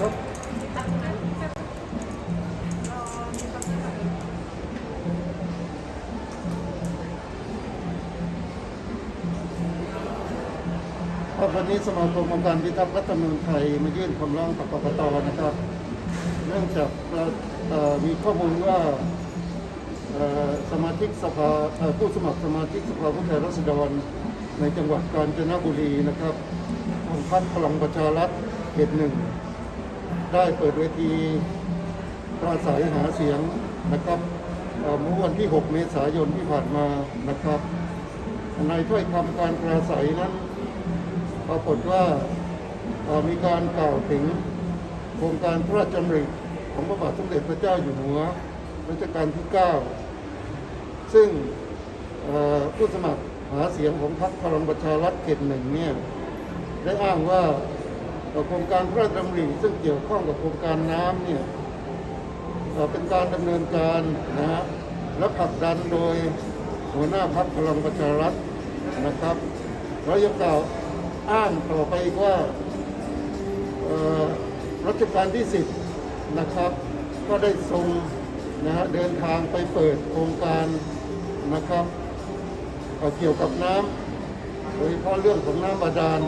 ครับวันนี้สมาคมองค์การพิทักษ์รัฐธรรมนูญไทยมายื่นคำร้องต่อกกตนะครับ เนื่องจากมีข้อมูลว่าสมาชิกสภาผู้สมัครสมาชิกสภาผู้แทนราษฎรในจังหวัดกาญจนบุรีนะครับของพรรคพลังประชารัฐเขตหนึ่ง ได้เปิดเวทีปราศัยหาเสียงนะครับเมื่อวันที่ 6 เมษายนที่ผ่านมานะครับ ในถ้อยคำการปราศัยนั้นปรากฏว่ามีการกล่าวถึงโครงการพระราชดำริของพระบาทสมเด็จพระเจ้าอยู่หัวรัชกาลที่ 9 ซึ่งผู้สมัครหาเสียงของพรรคพลังประชารัฐเขตหนึ่งเนี่ยได้อ้างว่า โครงการพระราชดำริซึ่งเกี่ยวข้องกับโครงการน้ำเนี่ยเป็นการดำเนินการนะฮะและผลักดันโดยหัวหน้าพรรคพลังประชารัฐนะครับเรายังกล่าวอ้างต่อไปอีกว่ารัชกาลที่ 10 นะครับ ก็ได้ทรงนะฮะเดินทางไปเปิดโครงการนะครับเกี่ยวกับน้ำโดยเฉพาะเรื่องของน้ำบาดาล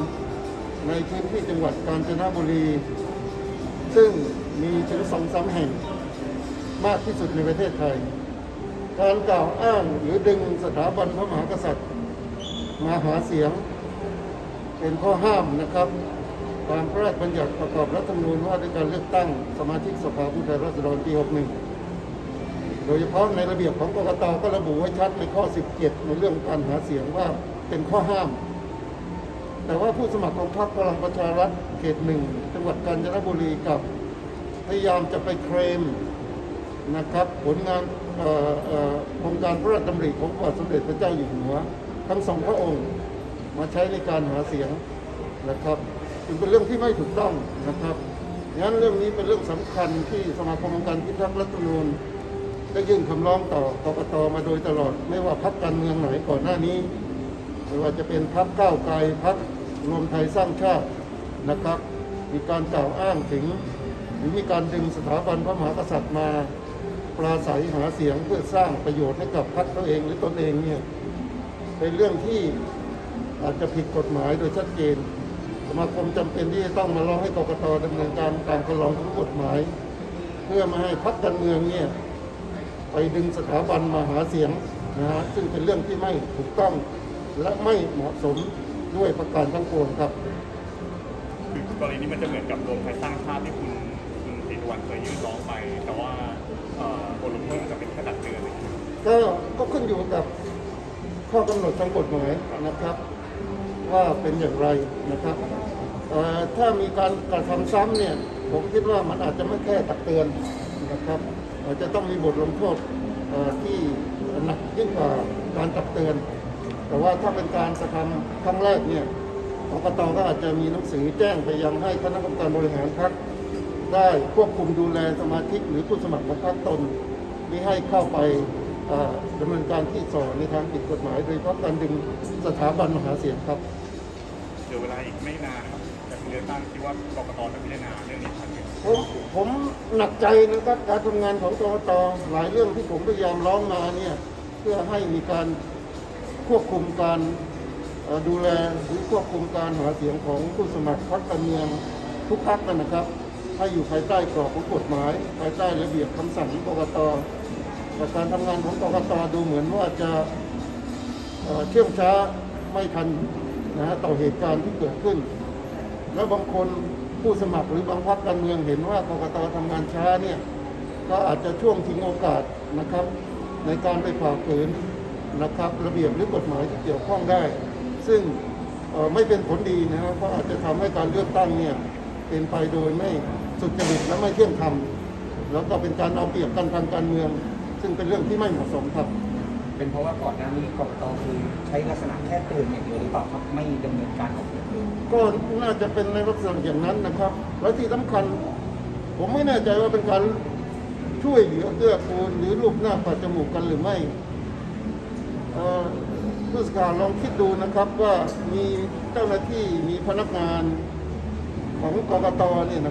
ในพื้นที่จังหวัดกาญจนบุรี ซึ่งมีถึงสองสาแห่งมากที่สุดในประเทศไทย การกล่าวอ้างหรือดึงสถาบันพระมหากษัตริย์ มาหาเสียง เป็นข้อห้ามนะครับ ตามพระราชบัญญัติประกอบรัฐธรรมนูญว่าด้วยการเลือกตั้งสมาชิกสภาผู้แทนราษฎรปี 61 โดยเฉพาะในระเบียบของกกตก็ระบุไว้ชัดในข้อ 17 ในเรื่องการหาเสียงว่าเป็นข้อห้าม แต่ว่าผู้สมัครของพรรคพลังประชารัฐเขตหนึ่งจังหวัดกาญจนบุรีกับพยายามจะไปเคลมนะครับผลงานโครงการพระราชดำริของพระบาทสมเด็จพระเจ้าอยู่หัว ทั้งสองพระองค์มาใช้ในการหาเสียงนะครับจึงเป็นเรื่องที่ไม่ถูกต้องนะครับงั้นเรื่องนี้เป็นเรื่องสำคัญที่สมาคมองค์การพิทักษ์รัฐธรรมนูญได้ยื่นคำร้องต่อกกตมาโดยตลอด ไม่ว่าพรรคการเมืองไหนก่อนหน้านี้ ไม่ว่าจะเป็นพรรคก้าวไกลพรรค รวมไทยสร้างชาตินะครับ มีการกล่าวอ้างถึง หรือมีการดึงสถาบันพระมหากษัตริย์มาปราศัยหาเสียงเพื่อสร้างประโยชน์ให้กับพรรคตัวเองหรือตนเองเนี่ยเป็นเรื่องที่อาจจะผิดกฎหมายโดยชัดเจนสมาคมจำเป็นที่จะต้องมาร้องให้กกตดำเนินการตามคำร้องของกฎหมาย เพื่อมาให้พรรคการเมืองเนี่ยไปดึงสถาบันมาหาเสียงนะฮะซึ่งเป็นเรื่องที่ไม่ถูกต้องและไม่เหมาะสม ด้วยประการทั้งปวงครับคือกรณีนี้มันจะเหมือนกับรวมไทยสร้างชาติที่คุณคุณศรีสุวรรณเคยยื่นร้องไป แต่ว่าเอ่อบทลงโทษอาจจะเป็นแค่ตักเตือนก็ก็ขึ้นอยู่กับข้อกำหนดทางกฎหมายนะครับ ว่าเป็นอย่างไรนะครับเอ่อถ้ามีการกระทำซ้ำเนี่ยผมคิดว่ามันอาจจะไม่แค่ตักเตือนนะครับอาจจะต้องมีบทลงโทษเอ่อที่หนักยิ่งกว่าการตักเตือน แต่ว่าถ้าเป็นการกระทำครั้งแรกเนี่ยกกตก็อาจจะมีหนังสือแจ้งไปยังให้คณะกรรมการบริหารพรรคได้ควบคุมดูแลสมาชิกหรือผู้สมัครของพรรคตนไม่ให้เข้าไปเอ่อดำเนินการที่สอนในทางผิดกฎหมาย โดยเฉพาะการดึงสถาบันมหาเสียงครับเดี๋ยวเวลาอีกไม่นานนะครับจะมีเลือกตั้งคิดว่ากกตจะพิจารณาเรื่องนี้ทันไหมผมผมหนักใจนะครับการทำงานของกรกตหลายเรื่องที่ผมพยายามร้องมาเนี่ยเพื่อให้มีการ ควบคุมการดูแลหรือควบคุมการหาเสียงของผู้สมัครพรรคการเมืองทุกพรรคนะครับ ให้อยู่ภายใต้กรอบของกฎหมาย ภายใต้ระเบียบคำสั่งของกรกตแต่การทำงานของกรกตดูเหมือนว่าจะเชื่องช้าไม่ทันนะฮะต่อเหตุการณ์ที่เกิดขึ้น แล้วบางคนผู้สมัครหรือบางพรรคการเมืองเห็นว่ากกตทำงานช้าเนี่ยก็อาจจะช่วงทิ้งโอกาสนะครับ ในการไปฝ่าฝืน นะครับระเบียบหรือกฎหมายที่เกี่ยวข้องได้ ซึ่งเอ่อไม่เป็นผลดีนะครับเพราะอาจจะทำให้การเลือกตั้งเนี่ยเป็นไปโดยไม่สุจริตและไม่เที่ยงธรรมแล้วก็เป็นการเอาเปรียบกันทางการเมือง ซึ่งเป็นเรื่องที่ไม่เหมาะสมครับ เป็นเพราะว่าก่อนหน้านี้กรกตคือใช้ลักษณะแค่เตือนอย่างเดียวหรือเปล่าครับไม่ดำเนินการออกอย่างอื่นก็น่าจะเป็นในลักษณะอย่างนั้นนะครับ และที่สำคัญ ผมไม่แน่ใจว่าเป็นการช่วยเหลือเกื้อกูลหรือรูปหน้าปัดจมูกกันหรือไม่เอ่อ ผู้สื่อข่าวลองคิดดูนะครับว่ามีเจ้าหน้าที่มีพนักงานของกรกตเนี่ยนะ